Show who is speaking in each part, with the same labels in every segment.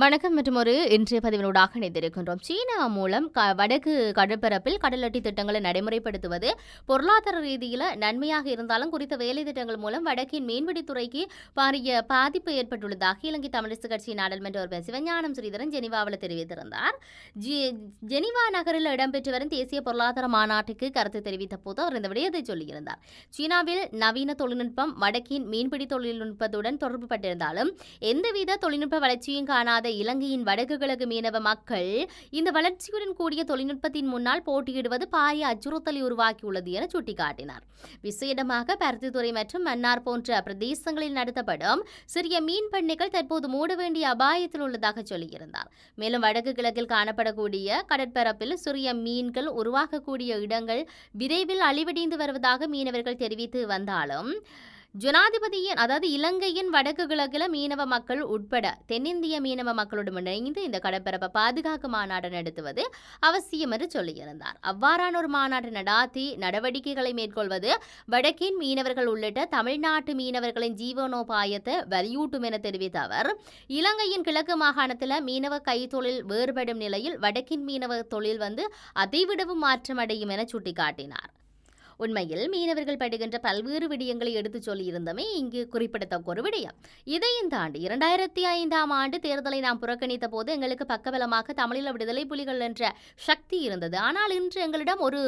Speaker 1: வணக்கம் மற்றும் ஒரு இன்றைய பதிவினூடாக இணைந்திருக்கின்றோம் சீனா மூலம் க வடக்கு கடற்பரப்பில் கடலட்டி திட்டங்களை நடைமுறைப்படுத்துவது பொருளாதார ரீதியில் நன்மையாக இருந்தாலும் குறித்த வேலை திட்டங்கள் மூலம் வடக்கின் மீன்பிடித்துறைக்கு பாரிய பாதிப்பு ஏற்பட்டுள்ளதாக இலங்கை தமிழரசு கட்சி நாடாளுமன்ற உறுப்பினர் சிவஞானம் ஸ்ரீதரன் ஜெனிவாவில் தெரிவித்திருந்தார் ஜெனிவா நகரில் இடம்பெற்று வரும் தேசிய பொருளாதார மாநாட்டுக்கு கருத்து தெரிவித்த போது அவர் இந்த விடயத்தை சொல்லியிருந்தார் சீனாவில் நவீன தொழில்நுட்பம் வடக்கின் மீன்பிடி தொழில்நுட்பத்துடன் தொடர்பு பட்டிருந்தாலும் எந்தவித தொழில்நுட்ப வளர்ச்சியும் காணாத இல்லாத இலங்கையின் வடக்கு கிழக்கு மீனவ மக்கள் இந்த வளர்ச்சியுடன் கூடிய தொழில்நுட்பத்தின் முன்னால் போட்டியிடுவது பாரிய அச்சுறுத்தலை உருவாக்கியுள்ளது என சுட்டிக்காட்டினார் விசேடமாக பருத்தித்துறை மற்றும் மன்னார் போன்ற பிரதேசங்களில் நடத்தப்படும் சிறிய மீன் பண்ணைகள் தற்போது மூட வேண்டிய அபாயத்தில் உள்ளதாக சொல்லியிருந்தார் மேலும் வடக்கு கிழக்கில் காணப்படக்கூடிய கடற்பரப்பில் சிறிய மீன்கள் உருவாகக்கூடிய இடங்கள் விரைவில் அழிவடைந்து வருவதாக மீனவர்கள் தெரிவித்து வந்தாலும் ஜனாதிபதியின் அதாவது இலங்கையின் வடக்கு கிழக்கில் மீனவ மக்கள் உட்பட தென்னிந்திய மீனவ மக்களுடன் இணைந்து இந்த கடற்பரப்பை பாதுகாக்க மாநாடு நடத்துவது அவசியம் என்று சொல்லியிருந்தார் அவ்வாறான ஒரு மாநாடு நடாத்தி நடவடிக்கைகளை மேற்கொள்வது வடக்கின் மீனவர்கள் உள்ளிட்ட தமிழ்நாட்டு மீனவர்களின் ஜீவனோபாயத்தை வலியூட்டும் என தெரிவித்த அவர் இலங்கையின் கிழக்கு மாகாணத்தில் மீனவ கைத்தொழில் வேறுபடும் நிலையில் வடக்கின் மீனவ தொழில் வந்து அதைவிடவும் மாற்றமடையும் என சுட்டிக்காட்டினார் உண்மையில் மீனவர்கள் படுகின்ற பல்வேறு விடயங்களை எடுத்துச் சொல்லியிருந்தமே இங்கு குறிப்பிடத்தக்க ஒரு விடயம் இதையும் தாண்டி இரண்டாயிரத்தி ஐந்தாம் ஆண்டு தேர்தலை நாம் புறக்கணித்த போது எங்களுக்கு பக்கபலமாக தமிழீழ விடுதலை புலிகள் என்ற சக்தி இருந்தது ஆனால் இன்று எங்களிடம் ஒரு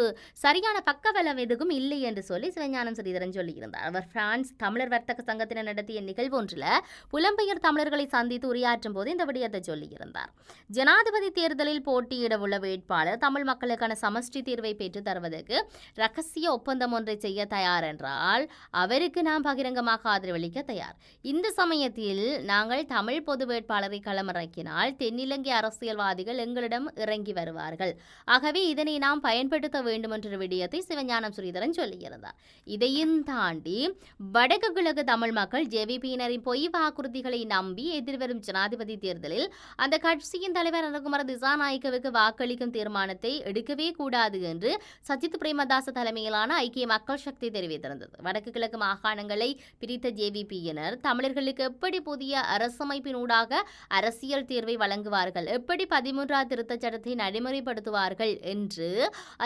Speaker 1: சரியான பக்கபலம் எதுவும் இல்லை என்று சொல்லி சிவஞானம் ஸ்ரீதரன் சொல்லியிருந்தார் அவர் பிரான்ஸ் தமிழர் வர்த்தக சங்கத்தினர் நடத்திய நிகழ்வு ஒன்றில் புலம்பெயர் தமிழர்களை சந்தித்து உரையாற்றும் போது இந்த விடயத்தை சொல்லியிருந்தார் ஜனாதிபதி தேர்தலில் போட்டியிட உள்ள வேட்பாளர் தமிழ் மக்களுக்கான சமஷ்டி தீர்வை பெற்று தருவதற்கு ரகசிய ஒப்பந்தம் ஒன்றை செய்ய தயார் என்றால் அவருக்கு நாம் பகிரங்கமாக ஆதரவளிக்க தயார் இந்த சமயத்தில் நாங்கள் தமிழ் பொது வேட்பாளரை களமிறக்கினால் தென்னிலங்கை அரசியல்வாதிகள் எங்களிடம் இறங்கி வருவார்கள் ஆகவே இதனை நாம் பயன்படுத்த வேண்டும் என்ற விடயத்தை சிவஞானம் ஸ்ரீதரன் சொல்லியிருந்தார் இதையும் தாண்டி வடக்கு கிழக்கு தமிழ் மக்கள் ஜேவிபியினரின் பொய் வாக்குறுதிகளை நம்பி எதிர்வரும் ஜனாதிபதி தேர்தலில் அந்த கட்சியின் தலைவர் திசா திசாநாயக்கவுக்கு வாக்களிக்கும் தீர்மானத்தை எடுக்கவே கூடாது என்று சஜித் பிரேமதாச தலைமையிலான என ஐக்கிய மக்கள் சக்தி தெரிவித்திருந்தது வடக்கு கிழக்கு மாகாணங்களை பிரித்த ஜேவிபியினர் தமிழர்களுக்கு எப்படி புதிய அரசமைப்பினூடாக அரசியல் தீர்வை வழங்குவார்கள் எப்படி பதிமூன்றாவது திருத்தச் சட்டத்தை நடைமுறைப்படுத்துவார்கள் என்று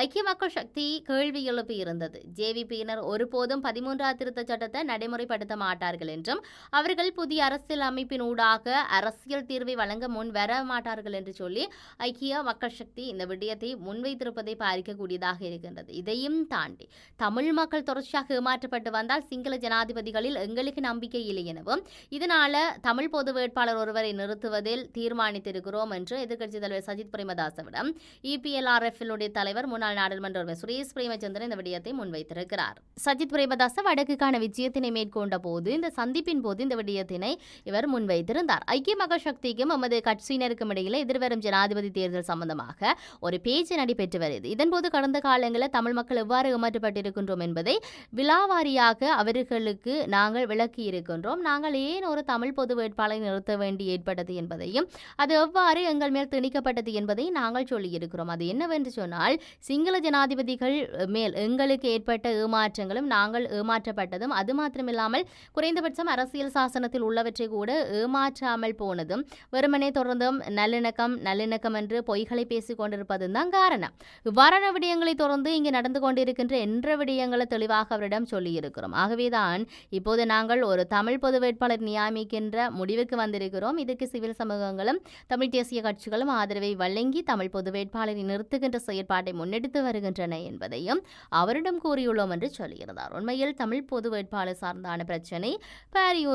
Speaker 1: ஐக்கிய மக்கள் சக்தி கேள்வி எழுப்பியிருந்தது ஜேவிபியினர் ஒருபோதும் பதிமூன்றாவது திருத்தச் சட்டத்தை நடைமுறைப்படுத்த மாட்டார்கள் என்றும் அவர்கள் புதிய அரசியல் அமைப்பினூடாக அரசியல் தீர்வை வழங்க முன் வர மாட்டார்கள் என்று சொல்லி ஐக்கிய மக்கள் சக்தி இந்த விடயத்தை முன்வைத்திருப்பதை பார்க்கக்கூடியதாக இருக்கின்றது இதையும் தாண்டி தமிழ் மக்கள் தொடர்ச்சியாக ஏமாற்றப்பட்டு வந்தால் சிங்கள ஜனாதிபதிகளில் எங்களுக்கு நம்பிக்கை இல்லை எனவும் இதனால் தமிழ் பொது வேட்பாளர் ஒருவரை நிறுத்துவதில் தீர்மானித்திருக்கிறோம் என்று எதிர்கட்சித் தலைவர் சஜித் பிரேமதாசவிடம் இபிஎல்ஆர்எஃப்எல்லுடைய தலைவர் முன்னாள் நாடாளுமன்ற சுரேஷ் பிரேமச்சந்திரன் இந்த விடயத்தை முன்வைத்திருக்கிறார் சஜித் பிரேமதாச வடக்குக்கான விஜயத்தினை மேற்கொண்ட போது இந்த சந்திப்பின் போது இந்த விடயத்தினை இவர் முன்வைத்திருந்தார் ஐக்கிய மக்கள் சக்திக்கும் எமது கட்சியினருக்கும் இடையில் எதிர்வரும் ஜனாதிபதி தேர்தல் சம்பந்தமாக ஒரு பேச்சு நடைபெற்று வருகிறது இதன்போது கடந்த காலங்களில் தமிழ் மக்கள் எவ்வாறு ஈடுபட்டிருக்கின்றோம் என்பதை விழாவாரியாக அவர்களுக்கு நாங்கள் விளக்கி இருக்கின்றோம் நாங்கள் ஏன் ஒரு தமிழ் பொது வேட்பாளரை நிறுத்த வேண்டி ஏற்பட்டது என்பதையும் அது எவ்வாறு எங்கள் மேல் திணிக்கப்பட்டது என்பதையும் நாங்கள் சொல்லியிருக்கிறோம் அது என்னவென்று சொன்னால் சிங்கள ஜனாதிபதிகள் மேல் எங்களுக்கு ஏற்பட்ட ஏமாற்றங்களும் நாங்கள் ஏமாற்றப்பட்டதும் அது மாத்திரமில்லாமல் குறைந்தபட்சம் அரசியல் சாசனத்தில் உள்ளவற்றை கூட ஏமாற்றாமல் போனதும் வெறுமனே தொடர்ந்தும் நல்லிணக்கம் நல்லிணக்கம் என்று பொய்களை பேசிக் கொண்டிருப்பதும் தான் காரணம் இவ்வாறான விடயங்களை தொடர்ந்து இங்கு நடந்து கொண்டிருக்கின்ற என்ற விடயங்களை தெளிவாக அவரிடம் சொல்லியிருக்கிறோம் ஆகவேதான் இப்போது நாங்கள் ஒரு தமிழ் பொது வேட்பாளர் நியமிக்கின்ற முடிவுக்கு வந்திருக்கிறோம் இதற்கு சிவில் சமூகங்களும் தமிழ் தேசிய கட்சிகளும் ஆதரவை வழங்கி தமிழ் பொது வேட்பாளரை நிறுத்துகின்ற செயற்பாட்டை முன்னெடுத்து வருகின்றன என்பதையும் அவரிடம் கூறியுள்ளோம் என்று சொல்லியிருந்தார் உண்மையில் தமிழ் பொது வேட்பாளர் சார்ந்தான பிரச்சனை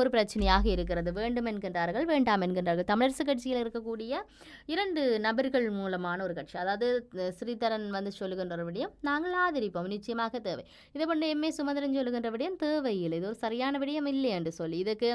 Speaker 1: ஒரு பிரச்சனையாக இருக்கிறது வேண்டும் என்கின்றார்கள் வேண்டாம் என்கின்றார்கள் தமிழரசு கட்சியில் இருக்கக்கூடிய இரண்டு நபர்கள் மூலமான ஒரு கட்சி அதாவது ஸ்ரீதரன் வந்து சொல்லுகின்ற ஒரு விடயம் நாங்கள் ஆதரிப்போம் நிச்சயமாக கண்டிப்பாக தேவை இதை பண்ண எம்ஏ சுமந்திரன் சொல்லுகின்ற விடயம் தேவையில்லை இது ஒரு சரியான விடயம் இல்லை என்று சொல்லி இதுக்கு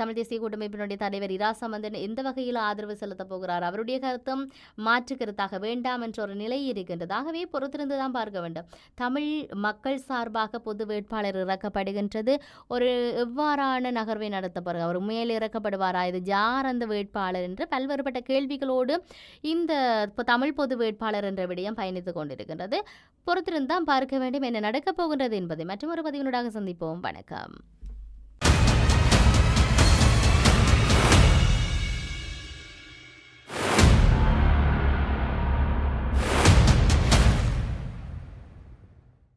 Speaker 1: தமிழ் தேசிய கூட்டமைப்பினுடைய தலைவர் இரா சம்பந்தன் எந்த வகையில் ஆதரவு செலுத்தப் போகிறார் அவருடைய கருத்தும் மாற்று கருத்தாக வேண்டாம் என்ற ஒரு நிலை இருக்கின்றதாகவே பொறுத்திருந்து தான் பார்க்க வேண்டும் தமிழ் மக்கள் சார்பாக பொது வேட்பாளர் இறக்கப்படுகின்றது ஒரு எவ்வாறான நகர்வை நடத்தப்படுகிறார் அவர் உண்மையில் இறக்கப்படுவாரா இது ஜார் அந்த வேட்பாளர் என்று பல்வேறுபட்ட கேள்விகளோடு இந்த தமிழ் பொது வேட்பாளர் என்ற விடயம் பயணித்துக் கொண்டிருக்கின்றது பொறுத்திருந்தான் பார்க்க வேண்டும் வேண்டும் என்ன நடக்கப் போகின்றது என்பதை மற்றும் ஒரு பதிவினூடாக சந்திப்போம் வணக்கம்